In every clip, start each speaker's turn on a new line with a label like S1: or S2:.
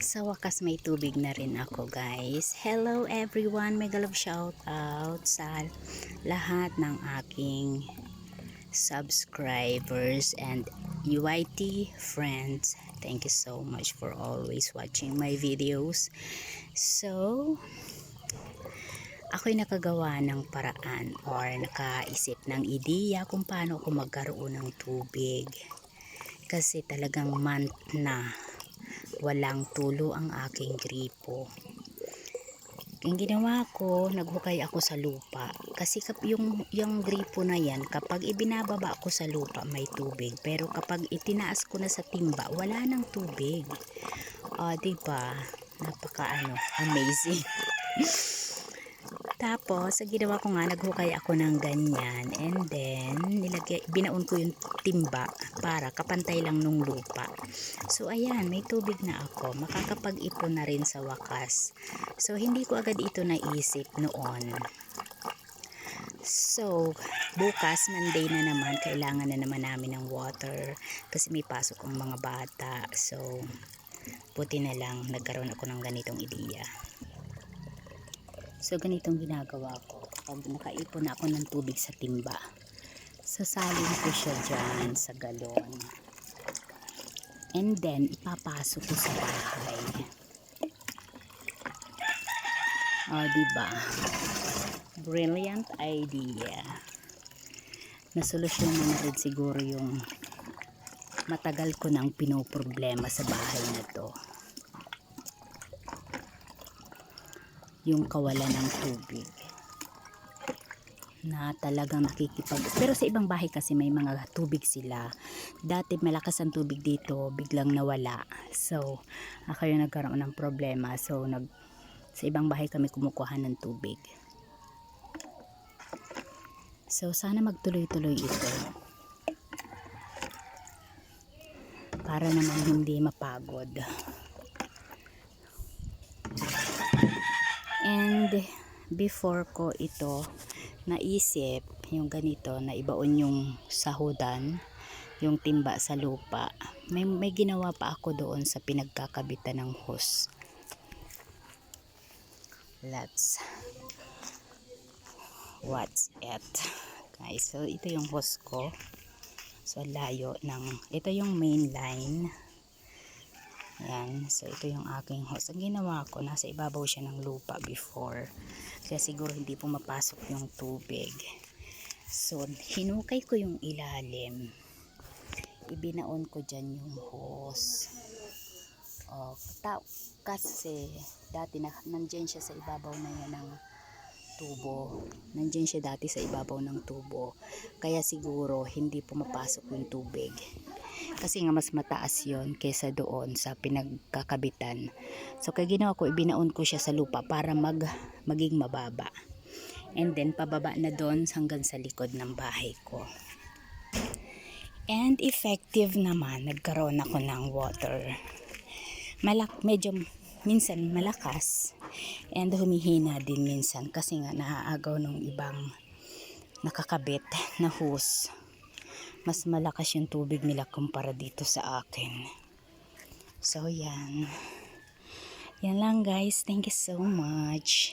S1: Sa wakas may tubig na rin ako guys. Hello everyone, mega love shout out sa lahat ng aking subscribers and UIT friends. Thank you so much for always watching my videos. So, ako'y nakagawa ng paraan or nakaisip ng ideya kung paano ako magkaroon ng tubig. Kasi talagang month na walang tulo ang aking gripo. Ang ginawa ko, naghukay ako sa lupa. Kasi kap yung, yung gripo na yan, kapag ibinababa ko sa lupa, may tubig. Pero kapag itinaas ko na sa timba, wala nang tubig. O, diba? Napaka ano, amazing. Tapos, ang ginawa ko nga, naghukay ako ng ganyan. And then, nilagay, binaon ko yung timba para kapantay lang nung lupa. So, ayan, may tubig na ako. Makakapag-ipon na rin sa wakas. So, hindi ko agad ito naisip noon. So, bukas, Monday na naman, kailangan na naman namin ng water kasi may pasok ang mga bata. So, buti na lang nagkaroon ako ng ganitong ideya. So, ganitong ginagawa ko. Pag nakaipon na ako ng tubig sa timba, sasalin ko siya dyan sa galon. And then, ipapasok ko sa bahay. O, oh, diba? Brilliant idea. Nasolusyon na rin siguro yung matagal ko nang pinoproblema sa bahay na to. Yung kawalan ng tubig na talagang nakikipag pero sa ibang bahay kasi may mga tubig sila. Dati malakas ang tubig dito biglang nawala. So ako yung nagkaroon ng problema. So nag sa ibang bahay kami kumukuha ng tubig. So sana magtuloy-tuloy ito. Para naman hindi mapagod and before ko ito naisip yung ganito na ibaon yung sahudan yung timba sa lupa may, may ginawa pa ako doon sa pinagkakabitan ng hose let's what's it. Guys so ito yung hose ko. So layo ng ito yung main line yan so ito yung aking hose. Ang ginawa ko nasa ibabaw siya ng lupa before. Kaya siguro hindi pumapasok yung tubig. So hinukay ko yung ilalim. Ibinaon ko dyan yung hose. O, ta kasi dati na, nandyan siya sa ibabaw na yan ng tubo. Nandyan siya dati sa ibabaw ng tubo. Kaya siguro hindi pumapasok yung tubig. Kasi nga mas mataas yon kaysa doon sa pinagkakabitan. So kaya ginawa ko ibinaon ko siya sa lupa para mag maging mababa. And then pababa na doon hanggang sa likod ng bahay ko. And effective naman nagkaroon ako ng water. Malak medyo minsan malakas and humihina din minsan kasi nga naaagaw ng ibang nakakabit na hose. Mas malakas yung tubig nila kumpara dito sa akin. So yan. Yan lang guys. Thank you so much.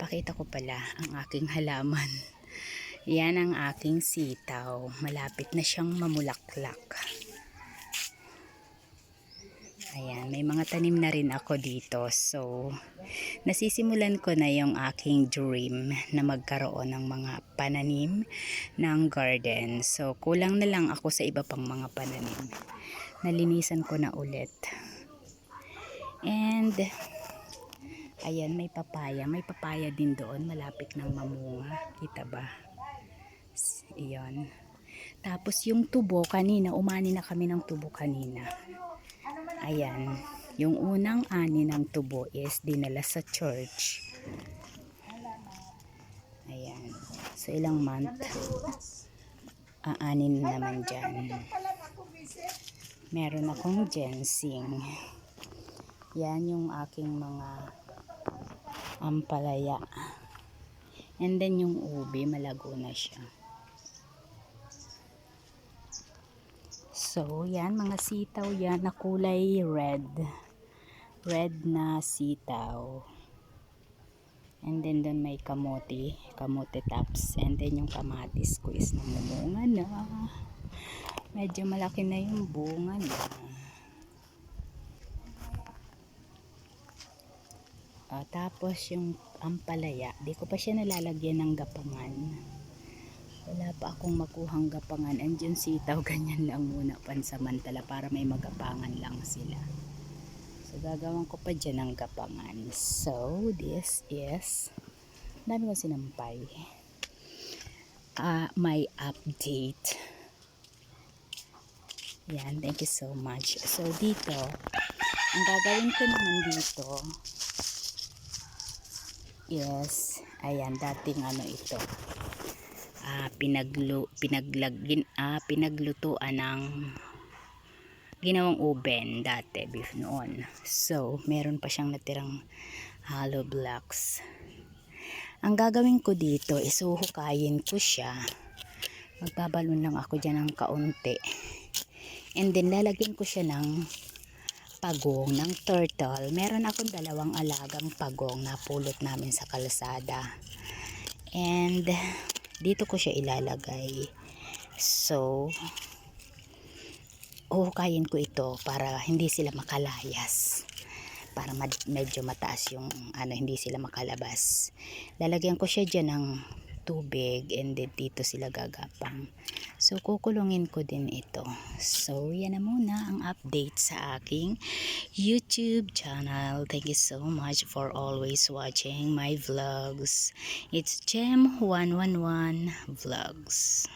S1: Pakita ko pala ang aking halaman. Yan ang aking sitaw. Malapit na siyang mamulaklak Ayan, may mga tanim na rin ako dito. So, nasisimulan ko na yung aking dream na magkaroon ng mga pananim ng garden. So, kulang na lang ako sa iba pang mga pananim. Nalinisan ko na ulit. And, ayan, may papaya. May papaya din doon. Malapit ng mamunga. Kita ba? Iyon. Tapos, yung tubo kanina, umani na kami ng tubo kanina. Ayan. Yung unang ani ng tubo is dinala sa church. Ayan. So, ilang month? Aanin naman dyan. Meron akong ginseng. Yan yung aking mga ampalaya. And then yung ubi, malago na siya. So, yan, mga sitaw yan na kulay red. Red na sitaw. And then doon may kamote, kamote tops. And then yung kamatis ko is namumunga na. Medyo malaki na yung bunga na. Ah, tapos yung ampalaya, di ko pa siya nalalagyan ng gapangan. Wala pa akong makuhang gapangan. Andiyan sitaw, ganyan lang muna pansamantala para may magapangan lang sila. So, gagawin ko pa dyan ng gapangan. So, this is, dami ko sinampay. Ah, my update. Yan, thank you so much. So, dito, ang gagawin ko naman dito, Yes, ayan dating ano ito. Ah, pinaglu pinaglagin ah, pinaglutuan ng ginawang oven dati beef noon. So, meron pa siyang natirang hollow blocks. Ang gagawin ko dito is uhukayin ko siya. Magbabalon lang ako dyan ng kaunti. And then lalagyan ko siya ng pagong ng turtle. Meron akong dalawang alagang pagong na pulot namin sa kalsada. And dito ko siya ilalagay. So, uhukayin ko ito para hindi sila makalayas. Para medyo mataas yung ano, hindi sila makalabas. Lalagyan ko siya dyan ng tubig and then dito sila gagapang. So, kukulungin ko din ito. So, yan na muna ang update sa aking YouTube channel. Thank you so much for always watching my vlogs. It's Gem111 Vlogs.